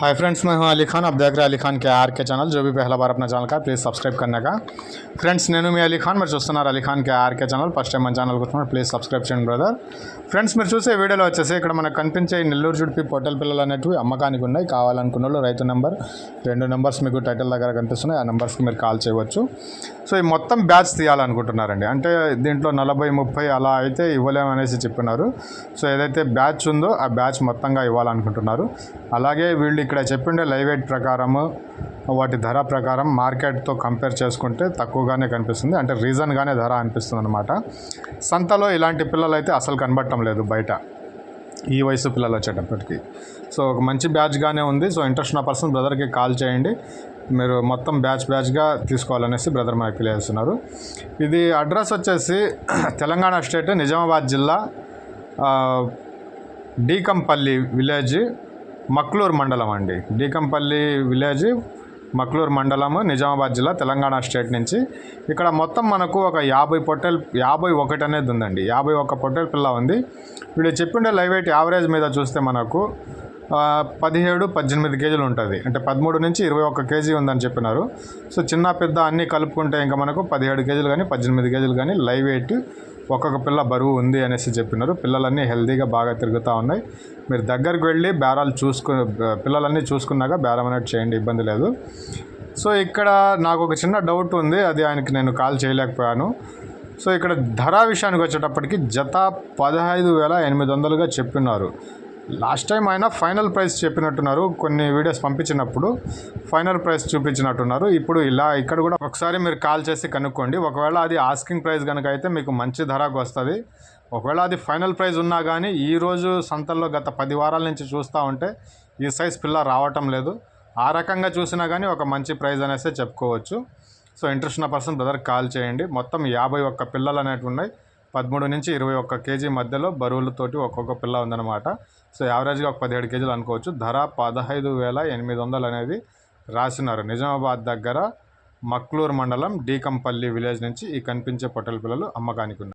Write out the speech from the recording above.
Hi friends मैं हूं अली खान आप देख रहे हैं अली खान के आर के चैनल जो भी पहला बार अपना ఛానల్ का ప్లీజ్ సబ్స్క్రైబ్ करने का ఫ్రెండ్స్ నేను మీ అలీ ఖాన్ మీరు చూస్తున్నారు Ali Khan K R K channel first time మన ఛానల్ కూర్చున్నారు ప్లీజ్ సబ్స్క్రైబ్ చేయండి బ్రదర్ ఫ్రెండ్స్ మీరు చూసే వీడియోలో వచ్చేసి ఇక్కడ మనకు కనిపించే ఈ నెల్లూరు జుడిపి పొట్టెల పిల్లలు అనేటివి అమ్మకానికి ఉన్నాయి కావాలనుకున్న వాళ్ళు రైతు నెంబర్ రెండు నెంబర్స్ మీకు టైటిల్ దగ్గర కనిపిస్తున్నాయి ఆ నెంబర్స్కి మీరు కాల్ చేయవచ్చు సో ఈ మొత్తం బ్యాచ్ తీయాలనుకుంటున్నారండి అంటే దీంట్లో నలభై ముప్పై అలా అయితే ఇవ్వలేమనేసి చెప్పినారు సో ఏదైతే బ్యాచ్ ఉందో ఆ బ్యాచ్ మొత్తంగా ఇవ్వాలనుకుంటున్నారు అలాగే వీళ్ళు ఇక్కడ చెప్పిండే లైవ్ ఎయిట్ ప్రకారము వాటి ధర ప్రకారం మార్కెట్తో కంపేర్ చేసుకుంటే తక్కువగానే కనిపిస్తుంది. అంటే రీజన్గానే ధర అనిపిస్తుంది అనమాట సంతలో ఇలాంటి పిల్లలు అయితే అసలు కనబడటం లేదు బయట. ఈ వయసు పిల్లలు వచ్చేటప్పటికి. సో ఒక మంచి బ్యాచ్గానే ఉంది. సో ఇంట్రెస్ట్ ఉన్న పర్సన్ బ్రదర్కి కాల్ చేయండి. మీరు మొత్తం బ్యాచ్ బ్యాచ్గా తీసుకోవాలనేసి బ్రదర్ మనకి తెలియజేస్తున్నారు ఇది అడ్రస్ వచ్చేసి తెలంగాణ స్టేట్ నిజామాబాద్ జిల్లా డీకంపల్లి విలేజ్ మక్లూరు మండలం అండి. డీకంపల్లి విలేజ్ మక్లూరు మండలము నిజామాబాద్ జిల్లా తెలంగాణ స్టేట్ నుంచి. ఇక్కడ మొత్తం మనకు ఒక యాభై పొట్టెల్ యాభై ఒకటి అనేది ఉందండి. యాభై ఒక పొట్టెల పిల్ల ఉంది. వీళ్ళు చెప్పిండే లైవ్ వెయిట్ యావరేజ్ మీద చూస్తే మనకు పదిహేడు పద్దెనిమిది కేజీలు ఉంటుంది. అంటే పదమూడు నుంచి ఇరవై ఒక్క కేజీ ఉందని చెప్పినారు. సో చిన్న పెద్ద అన్నీ కలుపుకుంటే ఇంకా మనకు పదిహేడు కేజీలు కానీ పద్దెనిమిది కేజీలు కానీ లైవ్ వెయిట్ ఒక్కొక్క పిల్ల బరువు ఉంది అనేసి చెప్పినారు. పిల్లలన్నీ హెల్తీగా బాగా తిరుగుతూ ఉన్నాయి. మీరు దగ్గరికి వెళ్ళి బేరాలు చూసుకు పిల్లలన్నీ చూసుకున్నాక బేరం అనేది చేయండి ఇబ్బంది లేదు. సో ఇక్కడ నాకు ఒక చిన్న డౌట్ ఉంది. అది ఆయనకి నేను కాల్ చేయలేకపోయాను. సో ఇక్కడ ధర విషయానికి వచ్చేటప్పటికి జత పదహైదు వేల ఎనిమిది వందలుగా చెప్పినారు. లాస్ట్ టైం ఆయన ఫైనల్ ప్రైస్ చెప్పినట్టున్నారు. కొన్ని వీడియోస్ పంపించినప్పుడు ఫైనల్ ప్రైస్ చూపించినట్టున్నారు. ఇప్పుడు ఇలా ఇక్కడ కూడా ఒకసారి మీరు కాల్ చేసి కనుక్కోండి. ఒకవేళ అది ఆస్కింగ్ ప్రైస్ కనుక అయితే మీకు మంచి ధరకు వస్తుంది. ఒకవేళ అది ఫైనల్ ప్రైస్ ఉన్నా కానీ ఈరోజు సంతల్లో గత పది వారాల నుంచి చూస్తూ ఉంటే ఈ సైజ్ పిల్ల రావటం లేదు. ఆ రకంగా చూసినా కానీ ఒక మంచి ప్రైజ్ అనేసి చెప్పుకోవచ్చు. సో ఇంట్రెస్ట్ ఉన్న పర్సన్ బ్రదర్ కాల్ చేయండి. మొత్తం యాభై ఒక్క పిల్లలు అనేటివి ఉన్నాయి. పదమూడు నుంచి ఇరవై ఒక్క కేజీ మధ్యలో బరువులతోటి ఒక్కొక్క పిల్ల ఉందన్నమాట. సో యావరేజ్గా ఒక పదిహేడు కేజీలు అనుకోవచ్చు. ధర పదహైదు వేల ఎనిమిది వందలు అనేది రాసినారు. నిజామాబాద్ దగ్గర మక్లూరు మండలం డీకంపల్లి విలేజ్ నుంచి ఈ కనిపించే పొట్టల పిల్లలు అమ్మకానికి ఉన్నాయి